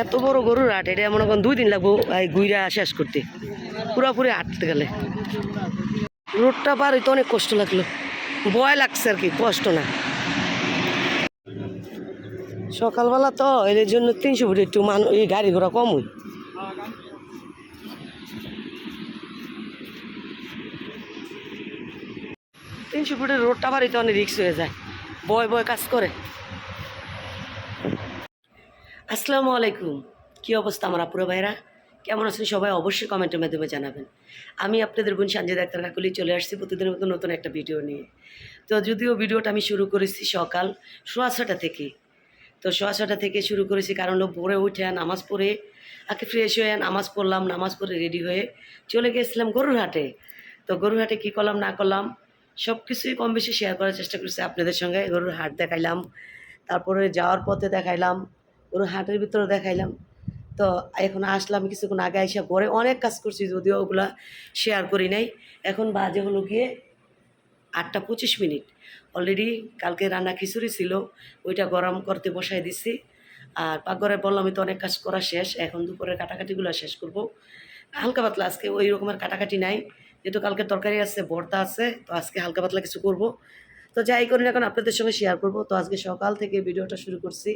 এত বড় গরুর হাট, এটা মনে করেন দুই দিন লাগবো, এই গুইরা শেষ করতে। পুরাপুরি হাঁটতে গেলে। রোডটা পার হইতে অনেক কষ্ট লাগল। ভয় লাগছে আর কি, কষ্ট না। সকালবেলা তো এর জন্য তিনশো ফুট একটু মান এই গাড়ি ঘোড়া কম হয়। তিনশো ফুটের রোডটা বাড়িতে অনেক রিক্স হয়ে যায়। বয় বয় কাজ করে। আসসালামু আলাইকুম। কী অবস্থা আমার আপুরা ভাইরা? কেমন আছেন সবাই অবশ্যই কমেন্টের মাধ্যমে জানাবেন। আমি আপনাদের বোন সঞ্জয় ডাক্তার কাকুলি চলে আসছি প্রতিদিনের মতো নতুন একটা ভিডিও নিয়ে। তো যদিও ভিডিওটা আমি শুরু করেছি সকাল সোয়া ছটা থেকে। তো সোয়া ছটা থেকে শুরু করেছি কারণ হলো ভোরে উঠে নামাজ পড়ে, আগে ফ্রেশ হয়ে নামাজ পড়লাম, নামাজ পড়ে রেডি হয়ে চলে গেছিলাম গরুর হাটে তো গরুর হাটে কী করলাম, না করলাম সব কিছুই কম বেশি শেয়ার করার চেষ্টা করছি আপনাদের সঙ্গে। গরুর হাট দেখাইলাম, তারপরে যাওয়ার পথে দেখাইলাম গরুর হাটের ভিতরে দেখাইলাম। তো এখন আসলাম কিছুক্ষণ আগে এসে পরে অনেক কাজ করছি যদিও ওগুলা শেয়ার করি নাই। এখন বাজে হলো গিয়ে আটটা পঁচিশ মিনিট। অলরেডি কালকে রান্না খিচুড়ি ছিল, ওইটা গরম করতে বসাই দিছি। আর পাকঘরে বললাম তো অনেক কাজ করা শেষ। এখন দুপুরের কাটাকাটিগুলো শেষ করব। হালকা পাতলা, আজকে ওই রকমের কাটাকাটি নাই। যেহেতু কালকে তরকারি আছে, ভর্তা আছে, তো আজকে হালকা পাতলা কিছু করব। তো যাই করি না এখন আপনাদের সঙ্গে শেয়ার করব। তো আজকে সকাল থেকে ভিডিওটা শুরু করছি।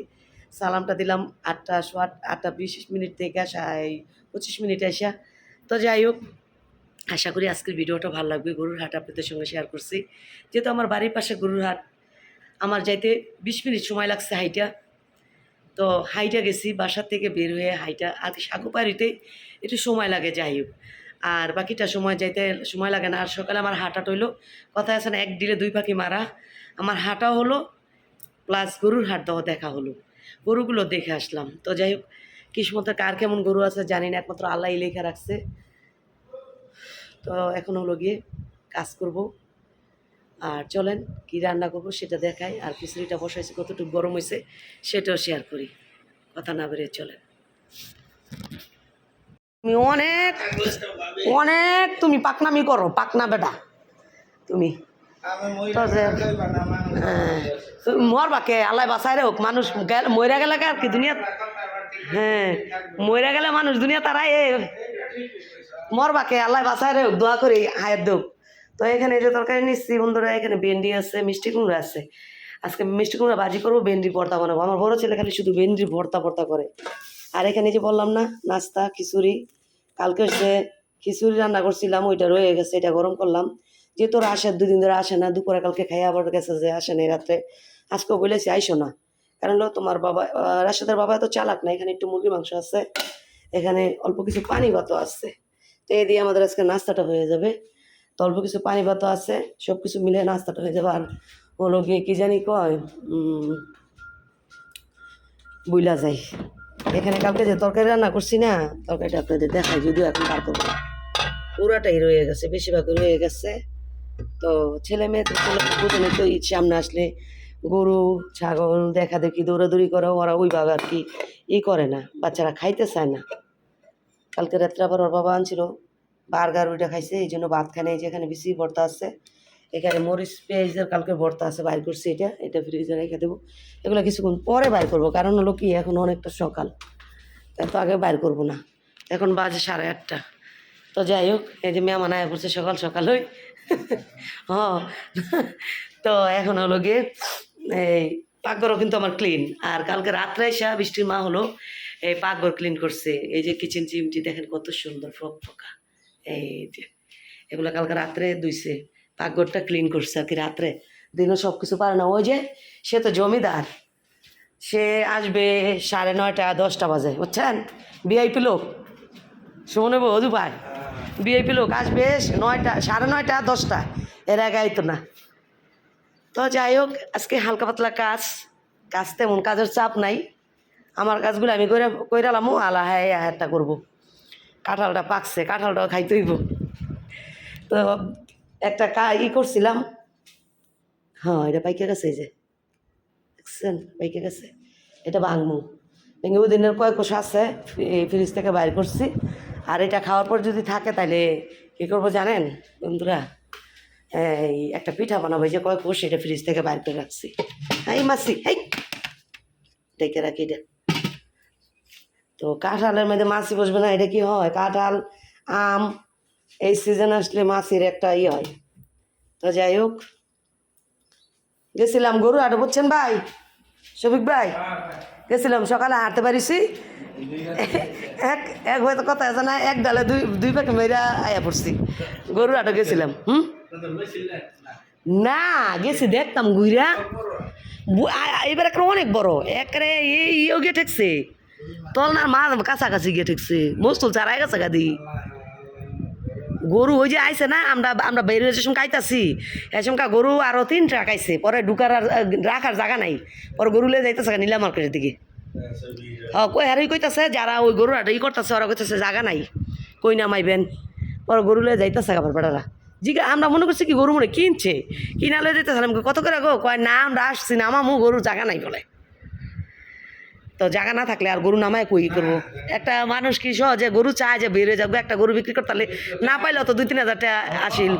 সালামটা দিলাম, আটটা সোয়া আটটা বিশ মিনিট থেকে এই পঁচিশ মিনিট আসা। তো যাই হোক, আশা করি আজকের ভিডিওটা ভালো লাগবে। গরুর হাট আপনাদের সঙ্গে শেয়ার করছি। যেহেতু আমার বাড়ির পাশে গরুর হাট, আমার যাইতে বিশ মিনিট সময় লাগছে হাইটা। তো হাইটা গেছি বাসার থেকে বের হয়ে হাইটা, আর সাগু পাড়িতে একটু সময় লাগে যাই হোক। আর বাকিটা সময় যাইতে সময় লাগে না। আর সকালে আমার হাঁটা হইল, কথা আছে না, এক দিলে দুই পাখি মারা। আমার হাঁটাও হলো প্লাস গরুর হাট দেওয়া দেখা হলো। গরুগুলো দেখে আসলাম। তো যাই হোক কিসমতে কার কেমন গরু আছে জানি না, একমাত্র আল্লাহ লেখা রাখছে। তো এখন হলো গিয়ে কাজ করব। আর চলেন, কি রান্না করব সেটা দেখাই। আর খিচুড়িটা বসাইছে, কতটুকু গরম হয়েছে সেটাও শেয়ার করি। কথা না বেরিয়ে চলেন। তুমি অনেক অনেক তুমি পাকনামি করো, পাকনা বেটা। তুমি হ্যাঁ। মরবা কে আল্লাহ বাসায় হোক মানুষ মইরা গেলে আর কি দুনিয়া হ্যাঁ মইরা গেলে মানুষ দুনিয়া তারাই এ মরবা কে আল্লাহ বাসায় রে হোক দোয়া করি, হায়াত দেব তো এখানে এই যে তরকারি নিচ্ছি, বন্ধুরা, এখানে ভেন্ডি আছে, মিষ্টি কুমড়া আছে। আজকে মিষ্টি কুমড়া ভাজি করব, ভেন্ডি ভর্তা বানাবো। আমার বড় ছেলে খালি শুধু ভেন্ডি ভর্তা ভর্তা করে। আর এখানে যে বললাম না, নাস্তা, খিচুড়ি। কালকে সে খিচুড়ি রান্না করছিলাম, ওইটা রয়ে গেছে, এটা গরম করলাম। যেহেতু ওরা আসে দুদিন ধরে আসে না, দুপুরে কালকে খাই আবার গেছে যে আসে না রাত্রে, আজকে বলেছি আইসো না। কারণ হলো তোমার বাবা রাশেদের বাবা তো চালাক না, এখানে একটু মুরগি মাংস আছে, এখানে অল্প কিছু পানি ভাতও আছে। তো এই দিয়ে আমাদের আজকে নাস্তাটা হয়ে যাবে। তো অল্প কিছু পানি ভাতও আছে সব কিছু মিলে নাস্তাটা হয়ে যাবে। আর হলো গিয়ে কি জানি কয় বুইলা যাই। এখানে কালকে যে তরকারি রান্না করছি না, তরকারিটা আপনাদের দেখাই, যদিও এখন বার করব পুরাটাই রয়ে গেছে বেশিরভাগ রয়ে গেছে। তো ছেলে মেয়ে তো ঈদ সামনে আসলে গরু, ছাগল দেখা দেখি দৌড়াদৌড়ি করে, ওরা ওইভাবে আর কি ই করে না, বাচ্চারা খাইতে চায় না। কালকে রাত্রে আবার ওর বাবা আনছিল, বার্গার ওইটা খাইছে, এই জন্য ভাত খানে এই যে এখানে বেশি ভর্তা আছে, এখানে মরিচ পেঁয়াজের কালকে ভর্তা আছে, বাইর করছি এটা এটা ফ্রিজে রেখে দেবো। এগুলো কিছুক্ষণ পরে বাইর করব, কারণ হলো কি, এখন অনেকটা সকাল এত আগে বাইর করব না। এখন বাজে সাড়ে আটটা। তো যাই হোক, এই যে মেহমান আয়া করছে সকাল সকাল হই হ তো এখন হলো গিয়ে, এই পাকঘরও কিন্তু আমার ক্লিন আর কালকে রাত্রে এসে বৃষ্টির মা হলো, এই পাকঘর ক্লিন করছে। এই যে কিচেন চিমটি দেখেন কত সুন্দর, ফক ফকা। এই যে, এগুলো কালকে রাত্রে ধুইছে। পাকঘরটা ক্লিন করছে আর কি রাত্রে। দিনও সব কিছু পারে না। ওই যে, সে তো জমিদার। সে আসবে সাড়ে নয়টা, দশটা বাজে। বুঝছেন? বিআইপি লোক। শুনে বধু ভাই বিআইপি লোক। আসবে নয়টা, সাড়ে নয়টা, দশটা। এর আগে আইতো না। তো যাই হোক, আজকে হালকা পাতলা কাজ। কাজ তেমন কাজের চাপ নাই। আমার কাজগুলো আমি করে কইরালামও আলা হ্যাঁ হ্যাঁটা করব। কাঁঠালটা পাকছে, কাঁঠালটাও খাইতে হইব। তো একটা কা, ই করছিলাম। হ্যাঁ এটা পাইকে গেছে এই যে। দেখছেন, পাইকে গেছে। এটা ভাঙমু। ভেঙে ওই দিনের কয়েক কোষ আছে, এই ফ্রিজ থেকে বাইর করছি। আর এটা খাওয়ার পর যদি থাকে তাহলে কী করব জানেন? বন্ধুরা, এই একটা পিঠা বানাবো, এই যে কয়েক কোষ, এটা ফ্রিজ থেকে বাইর করে রাখছি। এই মাসি, হেই! ডেকে রাখি এটা। তো কাঁঠালের মধ্যে মাছি বসবে না, এটা কি হয়? কাঁঠাল, আম, এই সিজন আসলে মাছির একটা ই হয়। তো যাই হোক, গেছিলাম গরু হাটে বুঝছেন ভাই? শফিক ভাই। গেছিলাম সকালে হাঁটতে পারিছি। এক এক হয়তো কথা আছে না, এক ডালে দুই দুই পাখি মেয়েরা আয়া পড়ছি। গরু হাটে গেছিলাম, হুম? না, গেছি দেখতাম আ- এবার একটা অনেক বড়, একরে ইয়েও গিয়ে ঠেকছে। তলনার মা কাছাকাছি গিয়ে ঠেকছে মস্তুল চারাই গেছে গাদি গরু ওই যে আইছে না, আমরা আমরা বের হয়েছে সময় খাইতাছি এসমকা গরু আরও ট্রাক খাইছে পরে ঢুকার আর রাখার জায়গা নাই, পরে গরু লে যাইতেছে নীলা মার্কেটের দিকে। হ্যাঁ কই হারই কইতাছে, যারা ওই গরু আটা ই করতেছে, ওরা কইতাছে জায়গা নাই, কই নামাইবেন পরে গরু লে যাইতেছে আবার বেটারা জিগা, আমরা মনে করছি কি গরু মনে কিনছে, কিনা লয়ে যেতেছে কত করে গো? কয়, না, আমরা আসছি নামামু গরু জায়গা নাই বলে। তো জায়গা না থাকলে আর গরু নামায় কই করব? একটা মানুষ কি সহজে গরু চায় যে বেরিয়ে যাব একটা গরু বিক্রি করতে পারলে না পাইলেও তো দুই তিন হাজার টাকা আসিল।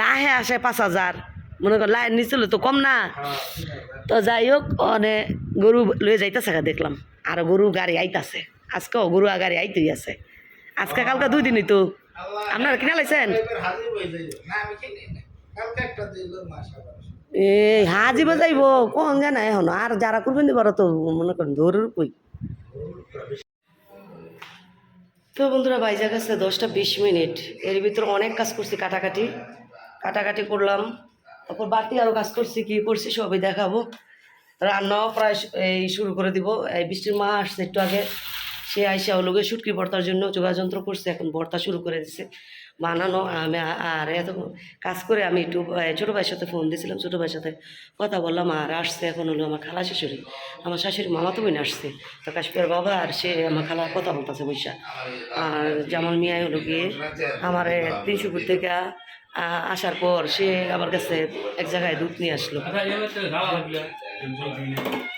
লাহে আসে পাঁচ হাজার। মনে কর লাহে নিচলে তো কম না। তো যাই হোক মানে গরু লয়ে যাইতেছে দেখলাম। আর গরু গাড়ি আইতাছে। আজকেও গরু গাড়ি আইতেই আছে। আজকে কালকে দুই দিনই তো। আপনারা কিনা লাইছেন? এই বাজাইব, কোন জানা এখন আর যারা করবেন দিবার তো মনে করেন ধরুর কই তো বন্ধুরা বাইজা গেছে দশটা বিশ মিনিট। এর ভিতরে অনেক কাজ করছি কাটাকাটি। কাটাকাটি করলাম, তারপর বাড়তি আরও কাজ করছি, কি করছি সবই দেখাবো। রান্নাও প্রায় এই শুরু করে দিব। এই বৃষ্টির মা আসছে একটু আগে। সে আইসা ওলোকে শুটকি ভর্তার জন্য যোগাযন্ত্র করছে, এখন ভর্তা শুরু করে দিছে। বানানো আমি আর এত কাজ করে আমি একটু ছোটো ভাইয়ের সাথে ফোন দিয়েছিলাম ছোটো ভাইয়ের সাথে কথা বললাম আর আসছে এখন হলো আমার খালা শাশুড়ি। আমার শাশুড়ি মামা তো বোন আসছে তো কাশ্মীর বাবা আর সে আমার খালা কথা বলতেছে বৈশা। আর জামাল মিয়াই হলো গিয়ে আমার তিনশুপুর থেকে আসার পর সে আমার কাছে এক জায়গায় দুধ নিয়ে আসলো।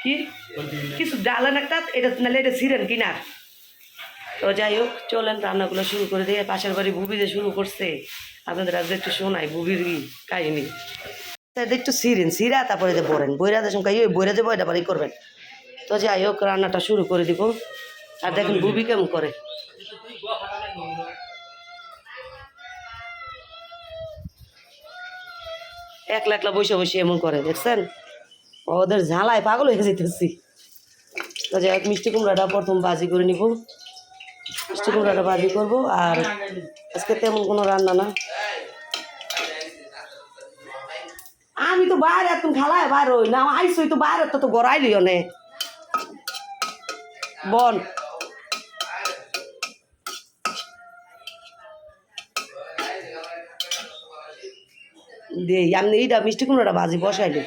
কি? কিছু ডালেন একটা এটা নাহলে এটা ছিঁড়েন কিনার তো যাই হোক, চলেন, রান্নাগুলো শুরু করে দিয়ে পাশের বাড়ি বুবি যে শুরু করছে, আপনাদের আজকে একটু শোনাই বুবির কাহিনি। একটু ছিঁড়েন ছিঁড়া তারপরে যে বরেন। বইরা যে সঙ্গে ওই বইরা যে বইটা বাড়ি করবেন। তো যাই হোক, রান্নাটা শুরু করে দিব। আর দেখেন বুবি কেমন করে। একলা একলা বসে বসে এমন করে, দেখছেন? ওদের ঝালায় পাগল হয়ে যেতেছি তো যাই হোক, মিষ্টি কুমড়াটা প্রথম বাজি করে নিব। মিষ্টি কুমড়াটা বাজি করব, আর আজকে তেমন কোনো রান্না না। আমি তো বাইরে তুমি খালায় বাইরে হই না, আইসই তো বাইরে, তো তো গড়াইলি অনে বন দে আমি এইটা মিষ্টি কুমড়াটা বাজি বসাইলি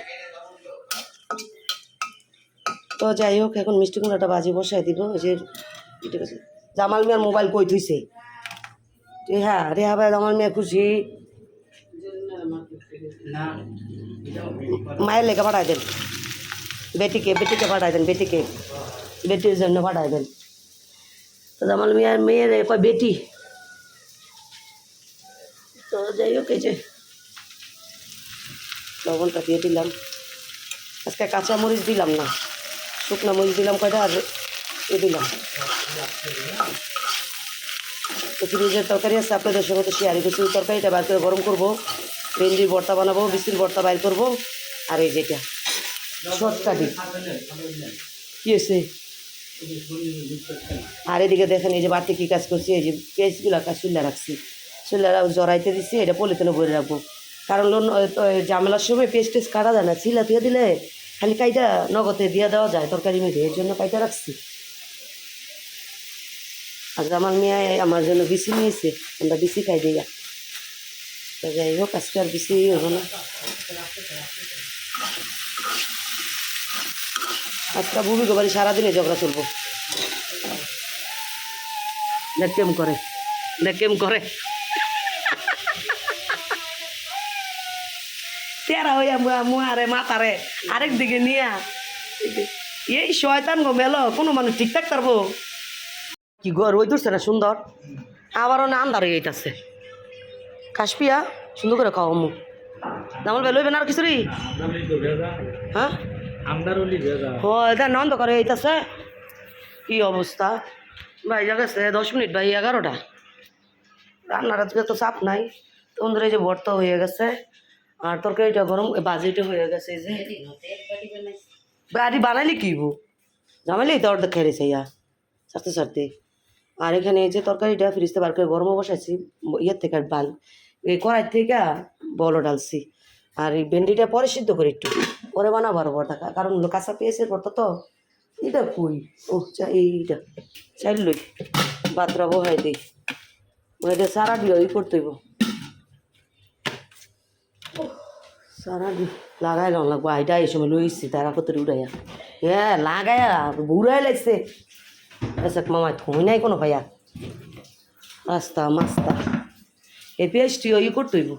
তো যাই হোক, এখন মিষ্টি কুমড়াটা বাজি বসাই দিব যে জামাল মিয়ার মোবাইল কই থুইছে? রেহা রেহা ভাই, জামাল মিয়া খুশি? মায়ের লেখা পাঠাই দেন। বেটিকে বেটিকে পাঠাই দেন, বেটিকে। বেটির জন্য পাঠাই দেন। তো জামাল মিয়ার মেয়ের কয় বেটি? তো যাই হোক, এই যে লবণটা দিলাম। আজকে কাঁচা মরিচ দিলাম না, শুকনো মরিচ দিলাম কয়টা? আর দিলাম। তো তরকারি আছে, আপনাদের সঙ্গে তো শেয়ার করছি। তরকারিটা বার করে গরম করব, ভেন্ডির ভর্তা বানাবো, বিস্তির ভর্তা বাইর করব, আর এই যেটা দিই। কি হয়েছে? আর এদিকে দেখেন, এই যে বাড়তি কী কাজ করছি, এই যে পেঁয়াজগুলো কাজ চুল্লা রাখছি। চুল্লা জড়াইতে দিচ্ছি এটা পলিথিনে ভরে রাখব। কারণ লোন জামেলার সময় পেস্ট টেস্ট কাটা যায় না, ছিলা দিয়ে দিলে খালি কাইটা নগদে দিয়ে দেওয়া যায়, তরকারি মেঘে এর জন্য কাইটা রাখছি। আর জামাল মিয়ায় আমার জন্য বিসি নিয়েছে, আমরা বিসি খাই দিয়া। তো যাই হোক, আজকে আর বিসি হব না। আজকে বুবি গোবারি সারাদিনে ঝগড়া চলবো। দেখ কেম করে দেখ কেম করে। তেরা হইয়া মুয়া মুয়ারে, মাতারে, আরেক দিকে নিয়া। এই শয়তান গো মেলো, কোনো মানুষ ঠিকঠাক পারব? কি গো রই ধরছে না? সুন্দর? আবারও না আন্দার হয়ে যাইতাছে। কাশপিয়া সুন্দর করে খাও মু জামাল ভাই লইবেন আর খিচুড়ি? হ্যাঁ? নন্দ করে এইতাছে কি অবস্থা? ভাই গেছে দশ মিনিট ভাই, এগারোটা। রান্নার আজকে তো চাপ নাই। তো এই যে ভর্তা হয়ে গেছে। আর তরকারিটা গরম বাজিটা হয়ে গেছে যে। বাড়ি বানাইলি কি গো জামাইলি তো অর্ধেক খেয়ে রেছে, ইয়া। সারতে সারতে আর এখানে যে তরকারিটা ফ্রিজতে বার করে গরমও বসাইছি, ইয়ের থেকে আর বাল এই কড়াই থেকে বলো ডালছি আর এই ভেন্ডিটা পরে সিদ্ধ করে একটু। পরে বানাবো আরও কা- কারণ কাঁচা পেঁয়াজের ভর্তা তো, এটা কই? ও চা এইটা। চাইল লই। বাতরা বহাই দিই। এটা সারা দিও ই করতে হইব। সারা দি লাগাই লাগবো। আইটা এই সময় লইছি তারা কত উড়াইয়া। হ্যাঁ লাগাইয়া, বুড়াই লাগছে। আচ্ছা মামা থই নাই কোনো ভাইয়া। রাস্তা মাস্তা। এই পেঁয়াজটি ই করতে হইব।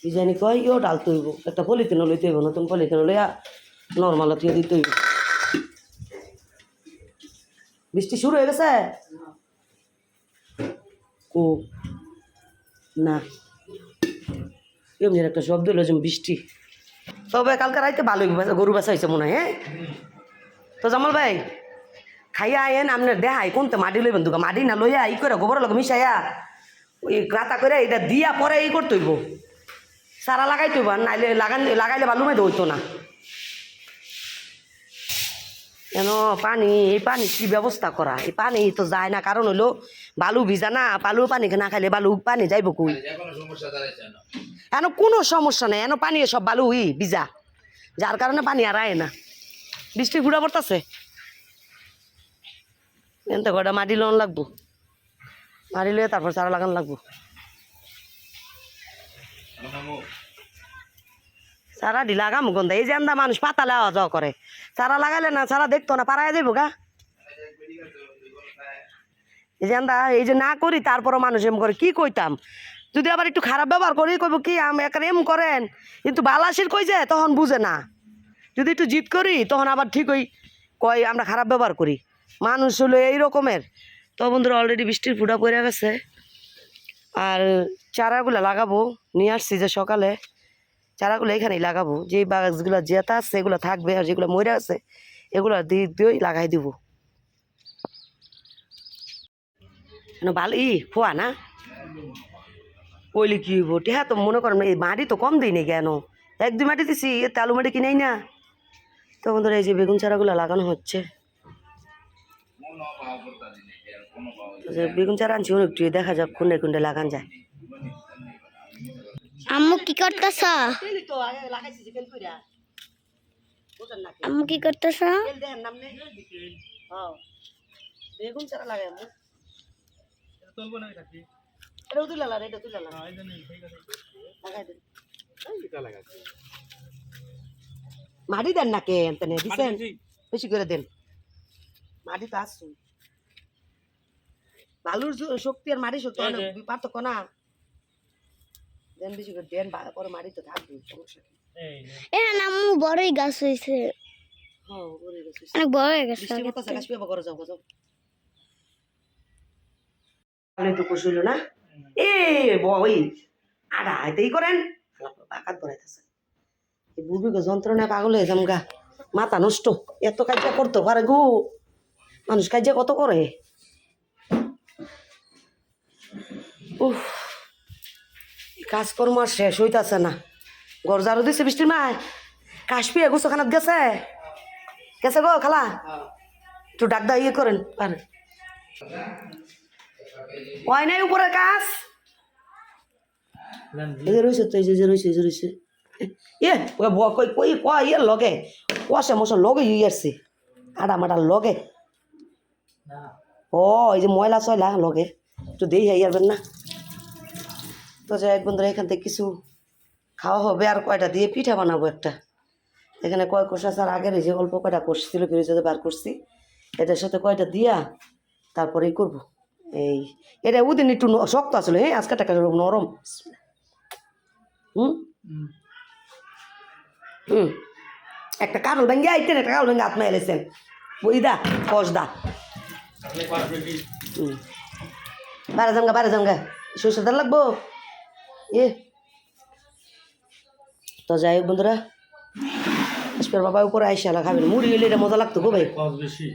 কি জানি কয়, ইও ডালতে হইব। একটা পলিথিন লইতে হইব, নতুন পলিথিন লইয়া নর্মাল দিয়ে দিতে হইব। বৃষ্টি শুরু হয়ে গেছে? ও না। এমনি একটা শব্দ হলো যেমন বৃষ্টি। তবে কালকে রাইতে ভালো গরু বাসা হয়েছে মনে হয় হ্যাঁ? তো জামাল ভাই খাইয়া আয়েন আপনার দেহাই কোনতে মাটি লইবেন? দুগা মাটি না লইয়া ই করে গোবর লোক মিশাইয়া ওই গাতা করে এটা দিয়া পরে ই করতে হইব। সারা লাগাইতে হইব আর নাইলে লাগান লাগাইলে বালু মেয়ে হইতো না। কেন? পানি এই পানি কি ব্যবস্থা করা? এই পানি তো যায় না কারণ হলো বালু ভিজা না বালু পানি না খাইলে বালু পানি যাইব কই? এন কোনো? সমস্যা নাই এন পানি সব বালু ই ভিজা? যার কারণে পানি আর আয় না। বৃষ্টি ঘুরা পড়তেছে? এনতে কটা মাটি লোন লাগবো। মাটি লয়ে তারপর চারা লাগান লাগবো। চারা দি লাগাম গন্ধা। এই যে আন্দা মানুষ পাতা লাওয়া যাওয়া করে। চারা লাগাইলে না, চারা দেখতো না, পাড়ায় যাইব গা। এই যে আন্দা, এই যে না করি, তারপরও মানুষ এম করে, কি কইতাম? যদি আবার একটু খারাপ ব্যবহার করি, কইব কি, আম এক এম করেন। কিন্তু বালাসির কই যে, তখন বুঝে না। যদি একটু জিত করি, তখন আবার ঠিক ওই কয়, আমরা খারাপ ব্যবহার করি। মানুষ হলো এই রকমের। তো বন্ধুরা অলরেডি বৃষ্টির ফুটা পড়ে গেছে। আর চারাগুলো লাগাবো, নিয়ে আসছি যে সকালে। চারাগুলো এখানেই লাগাবো। যে গাছগুলো জেতা আছে, এগুলো থাকবে। আর যেগুলো মরে আছে, এগুলো দিয়ে দিয়েই লাগাই দিব। ভালো ই না? কইলে কি হইব? টেহা তো মনে করেন এই মাটি তো কম দিই নি কেন? এক দুই মাটি দিছি এতে আলু মাটি কিনেই না। তো বন্ধুরা, এই যে বেগুন চারাগুলো লাগানো হচ্ছে। বেগুন চারা আনছি একটু দেখা যাক কোনটা কোনটা লাগান যায়। আম্মু কি করতেছ? আম্মু কি করতেছ? বেগুন চারা লাগাই এটা লাগাই দেন। মাটি দেন না কে দিছেন? বেশি করে দেন। মাটি তো আসুন বালুর শক্তি আর মাটি শক্তি অনেক পার্থক্য না। দেন বেশি করে দেন পরে মাটি তো থাকবে সমস্যা কি? এখানে আম্মু বড়ই গাছ হয়েছে। হ্যাঁ বলে গেছে অনেক বড় হয়ে গেছে বৃষ্টি মতো গাছ পেয়ে করে যাও যাও তাহলে তো না? এ বই আডা এতেই করেন। বাকাত এই বুবিকে যন্ত্রণায় পাগল হয়ে যাম গা। মাথা নষ্ট। এত কাজটা করতে পারে গো। মানুষ কাজে কত করে? উফ কাজকর্ম আর শেষ হইতাছে না। গরজারও দিছে বৃষ্টির মায় কাশপিয়া গুছোখানাত গেছে? গেছে গো খালা? একটু ডাক দা ইয়ে করেন পারেন ওই নাই উপরের কাজ? রয়েছে তো, এই যে রয়েছে যে রয়েছে ব- কই কই কই ইয়ে লগে, কষে মশা লগে ইয়ে আসছে। আডা মাডা লগে। ও এই যে ময়লা চয়লা লগে। একটু দেই হয়ে যাবেন না তো যাই বন্ধুরা এখান থেকে কিছু খাওয়া হবে আর কয়টা দিয়ে পিঠা বানাবো একটা। এখানে কয় কোষ আর আগের যে অল্প কয়টা কোষ ছিল বার করছি, এটার সাথে কয়টা দিয়া তারপরেই করব। এই, এটা ওদিন একটু শক্ত আসলে হ্যাঁ আজকে টাকা নরম। হুম? হুম। একটা কারল ভেঙে আইতেন, একটা কারল ভেঙে আত্মা এলেছেন। ওই দা বারো যাম বারো বাইরে যাম লাগবো? এ। তো যাই হোক বন্ধুরা আসপার বাবা উপর আইসা না। খাবেন মুড়ি হইলে এটা মজা লাগতো গো ভাই। বেশি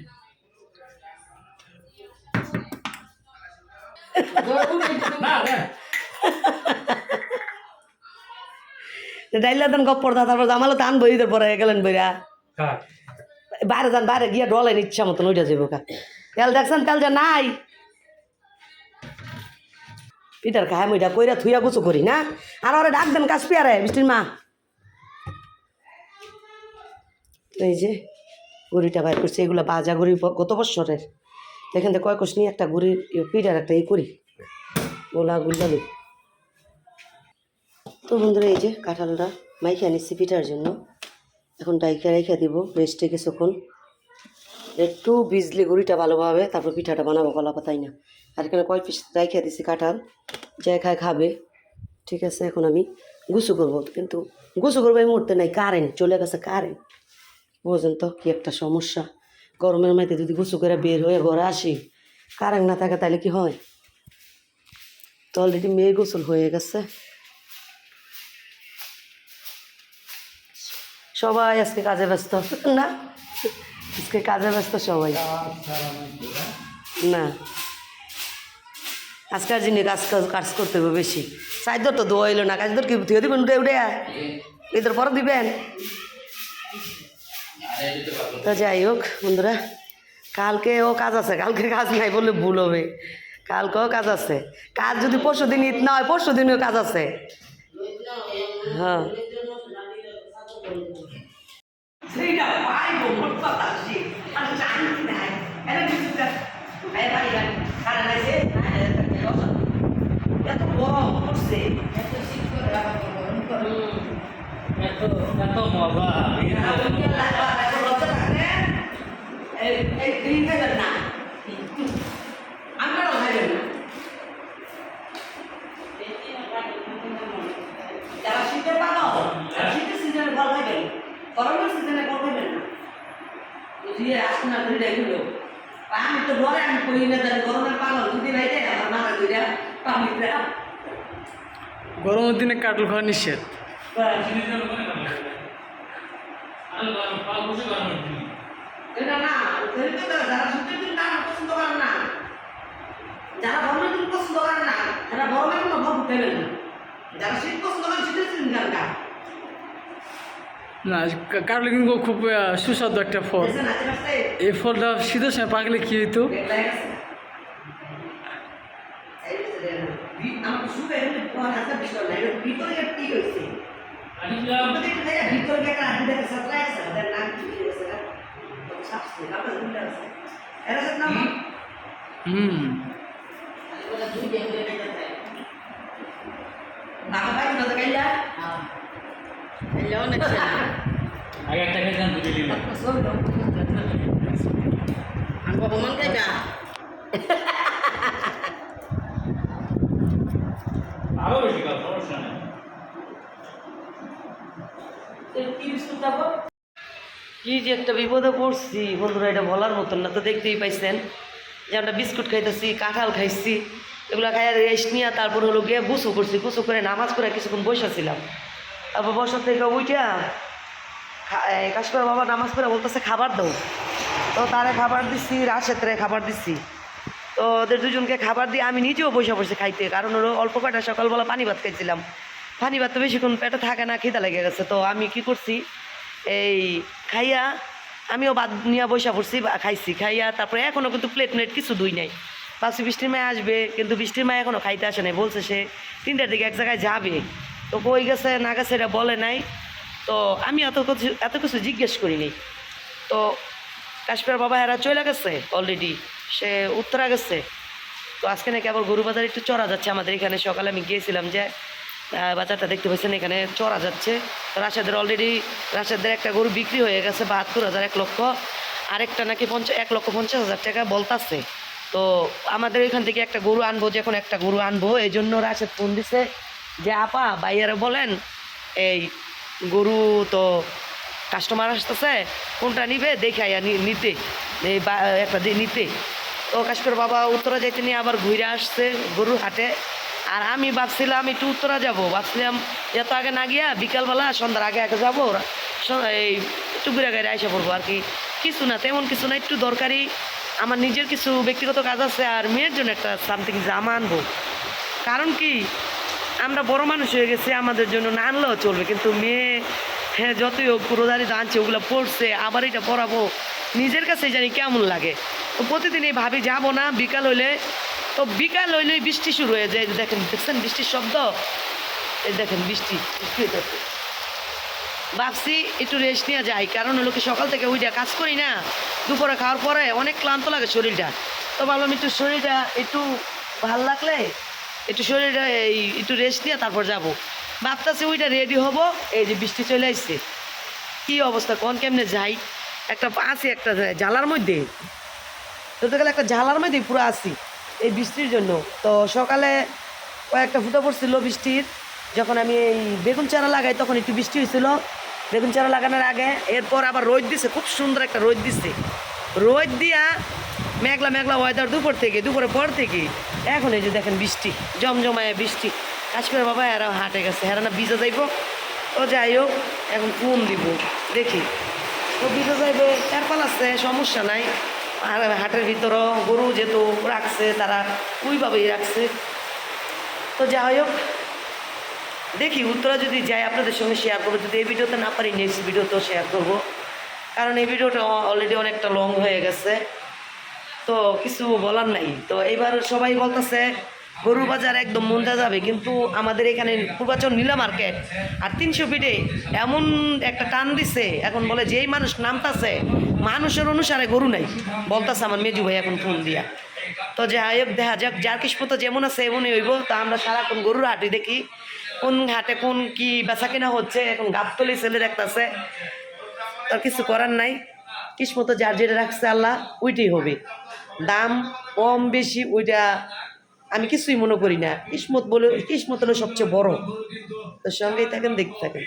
ডাইলা দেন গপ্পর দা তারপর আমালো তান বই পরে গেলেন বইরা। বাইরে যান বাইরে গিয়া ডলেন ইচ্ছা মতন ওইটা যাব কা। তেল দেখছেন, তেল যে নাই। পিটার খায় মুইটা কইরা থুইয়া গুছু করি, না? আর ওরে ডাক দেন কাশ পিয়ারে মিষ্টির মা। এই যে, গড়িটা বাইর করছে, এগুলো বাজা গড়ি গত বছরের দেখেন তো কয় কোষ নিয়ে একটা গড়ির পিঠার একটা ই করি। গোলা গুল্লালি তো বন্ধুরা, এই যে কাঁঠালটা মাইকে আনিচ্ছি পিঠার জন্য। এখন ডাইকে রেখে দিব, রেস্টে কিছুক্ষণ। একটু বিজলি গুড়িটা ভালোভাবে, তারপর পিঠাটা বানাবো কলা পাতাই না? আর এখানে কয় পিস রেখে দিছি কাঁঠাল যাই খায় খাবে ঠিক আছে, এখন আমি গুছু করব, কিন্তু গুছু করব এই মুহূর্তে নাই কারেন্ট চলে গেছে কারেন্ট বোঝেন তো কি একটা সমস্যা? গরমের মধ্যে যদি গুছু করে বের হয়ে ঘরে আসি কারেন্ট না থাকে তাহলে কি হয়? তো অলরেডি মেয়ে গোসল হয়ে গেছে। সবাই আজকে কাজে ব্যস্ত, না? আজকে কাজে ব্যস্ত সবাই। না। আজকাল যিনি কাজ কাজ করতে হবে বেশি। সাইদর তো দোয়া এলো না কাজ কি ধুয়ে দিবেন উঠে উঠে। এদের পরে দিবেন? তো যাই হোক, বন্ধুরা, কালকে ও কাজ আছে, কালকে কাজ নাই বললে ভুল হবে। কালকেও কাজ আছে। কাজ যদি পরশু দিন ঈদ না হয়, পরশু দিনও কাজ আছে। হ্যাঁ। সেইটা পাইবো মোট কথা সে আর জানি নাই এটা এই ভাই বাড়ি কারণ আছে এত গরম করছে এত শীত করে আবার গরম করে এত এত মজা এই এই গ্রিন না আমরাও খাইবেন না যারা শীতের পাগল যারা শীতের সিজনে ফল খাইবেন গরমের সিজনে খাইবেন না। বুঝিয়ে আসুন না ধরে এগুলো আমি তো ঘরে আমি কই না জানি গরমের পাগল যদি ভাইতে আমার মাথা ধরে পানি দেয় গরমের দিনে কাটল খাওয়া নিষেধ। এটা না যারা দিন না পছন্দ করেন না। যারা গরমের দিন পছন্দ করেন না তারা গরমের কোনো ভোগ দেবেন না। যারা শীত পছন্দ করেন শীতের দিন গানটা না কাটলে কিন্তু খুব সুস্বাদু একটা ফল। এই ফলটা শীতের সময় পাকলে কি হইতো? হুম। ভাই না আগে একটা খেয়েছিলাম দুটো নিলাম আরও বেশি খাও সমস্যা নেই। কি যে একটা বিপদে পড়ছি বন্ধুরা এটা বলার মতন না তো দেখতেই পাইছেন। যে আমরা বিস্কুট খাইতেছি কাঁঠাল খাইছি এগুলো খাই রেস্ট নিয়ে তারপর হলো গিয়ে গুছু করছি। গুছু করে নামাজ করে কিছুক্ষণ বসেছিলাম তারপর বসার থেকে উইটা কাশ্মীর বাবা নামাজ পড়ে বলতেছে, খাবার দাও। তো তারে খাবার দিচ্ছি রাশেতরে খাবার দিচ্ছি তো ওদের দুজনকে খাবার দিয়ে আমি নিজেও বসে বসে খাইতে, কারণ হলো অল্প কয়টা সকালবেলা পানি ভাত খাইছিলাম। পানি ভাত তো বেশিক্ষণ পেটে থাকে না, খিদা লেগে গেছে। তো আমি কি করছি, এই খাইয়া আমিও বাদ নিয়ে বসে পড়ছি খাইছি। খাইয়া তারপরে এখনও কিন্তু প্লেট প্লেট কিছু দুই নাই। ভাবছি বৃষ্টির মায় আসবে, কিন্তু বৃষ্টির মায় এখনও খাইতে আসে নাই। বলছে সে তিনটার দিকে এক জায়গায় যাবে। তো কই গেছে, না গেছে এটা বলে নাই। তো আমি এত কিছু এত কিছু জিজ্ঞেস করিনি। তো কাশ্মীর বাবা এরা চলে গেছে অলরেডি সে উত্তরা গেছে। তো আজকে নাকি আবার গরু বাজার একটু চড়া যাচ্ছে আমাদের এখানে। সকালে আমি গিয়েছিলাম যে বাজারটা দেখতে পাচ্ছেন এখানে চড়া যাচ্ছে। রাশেদের অলরেডি রাশেদের একটা গরু বিক্রি হয়ে গেছে বাহাত্তর হাজার, এক লক্ষ। আরেকটা নাকি পঞ্চাশ এক লক্ষ পঞ্চাশ হাজার টাকা বলতাছে। তো আমাদের এখান থেকে একটা গরু আনব, যে এখন একটা গরু আনব এই জন্য রাশেদ ফোন দিছে যে, আপা বাইয়ারা বলেন, এই গরু তো কাস্টমার আসতেছে, কোনটা নিবে দেখে আয়া নিতে। এই একটা নিতে। তো কাশ্মীর বাবা উত্তরা যাইতে নিয়ে আবার ঘুরে আসছে গরুর হাটে। আর আমি ভাবছিলাম একটু উত্তরা যাব। ভাবছিলাম এত আগে না গিয়া বিকালবেলা, সন্ধ্যার আগে আগে যাব এই একটু ঘুরে ঘুরে আইসা পড়ব আর কি। কিছু না, তেমন কিছু না, একটু দরকারি। আমার নিজের কিছু ব্যক্তিগত কাজ আছে আর মেয়ের জন্য একটা সামথিং জামা আনব। কারণ কি? আমরা বড় মানুষ হয়ে গেছি, আমাদের জন্য না আনলেও চলবে। কিন্তু মেয়ে হ্যাঁ যতই হোক পুরোদারি আনছে ওগুলো পড়ছে আবার এটা পড়াবো নিজের কাছে জানি কেমন লাগে। তো প্রতিদিনই ভাবি, যাব না, বিকাল হইলে। তো বিকাল হইলেই বৃষ্টি শুরু হয়ে যায়। দেখেন, দেখছেন বৃষ্টির শব্দ? এই দেখেন বৃষ্টি বৃষ্টি হইতেছে। ভাবছি একটু রেস্ট নিয়ে যাই, কারণ হলো কি সকাল থেকে ওইটা কাজ করি না। দুপুরে খাওয়ার পরে অনেক ক্লান্ত লাগে শরীরটা। তো ভাবলাম একটু শরীরটা একটু ভালো লাগলে একটু শরীরটা এই একটু রেস্ট নিয়ে তারপর যাব। ভাবতেছি ওইটা রেডি হব, এই যে বৃষ্টি চলে আসছে কী অবস্থা, কোন কেমনে যাই? একটা আছি একটা জ্বালার মধ্যে। ধরতে গেলে একটা জ্বালার মধ্যে পুরো আছি এই বৃষ্টির জন্য। তো সকালে কয়েকটা ফুটা পড়ছিল বৃষ্টির। যখন আমি এই বেগুন চারা লাগাই, তখন একটু বৃষ্টি হয়েছিল বেগুন চারা লাগানোর আগে এরপর আবার রোদ দিছে, খুব সুন্দর একটা রোদ দিছে। রোদ দিয়া মেঘলা মেঘলা ওয়েদার দুপুর থেকে, দুপুরের পর থেকে। এখন এই যে দেখেন বৃষ্টি, জমজমায় বৃষ্টি। কাশ্মীর বাবা এরা হাটে গেছে হেরা না ভিজা যাইব। তো যাই হোক, এখন ফোন দিব। দেখি। তো ভিজা যাইবে চারপাল আছে, সমস্যা নাই। আর হাটের ভিতরও গরু যেহেতু রাখছে, তারা ওইভাবেই রাখছে। তো যাই হোক, দেখি উত্তরা যদি যাই আপনাদের সঙ্গে শেয়ার করব, যদি এই ভিডিওতে না পারি নেক্সট ভিডিওতেও শেয়ার করব। কারণ এই ভিডিওটা অলরেডি অনেকটা লং হয়ে গেছে। তো কিছু বলার নাই। তো এইবার সবাই বলতেছে, গরুর বাজার একদম মন্দা যাবে, কিন্তু আমাদের এখানে পূর্বাচল নীলা মার্কেট আর তিনশো ফিটে এমন একটা টান দিছে, এখন বলে যেই মানুষ নামতাছে, মানুষের অনুসারে গরু নাই। বলতাছে আমার মেজু ভাই এখন ফোন দিয়া। তো যাই হোক, দেখা যাক, যার কিসমতো যেমন আছে এমনই হইব। তা আমরা সারাক্ষণ গরুর হাটে দেখি, কোন হাটে কোন কি বেচা কিনা হচ্ছে, এখন গাবতলি ছেলে দেখতেছে। তার কিছু করার নাই। কিসমতো যার যেটা রাখছে আল্লাহ, ওইটাই হবে। দাম কম বেশি, ওইটা আমি কিছুই মনে করি না। কিসমত বলে, কিসমত হলো সবচেয়ে বড়। তো সঙ্গেই থাকেন, দেখতে থাকেন।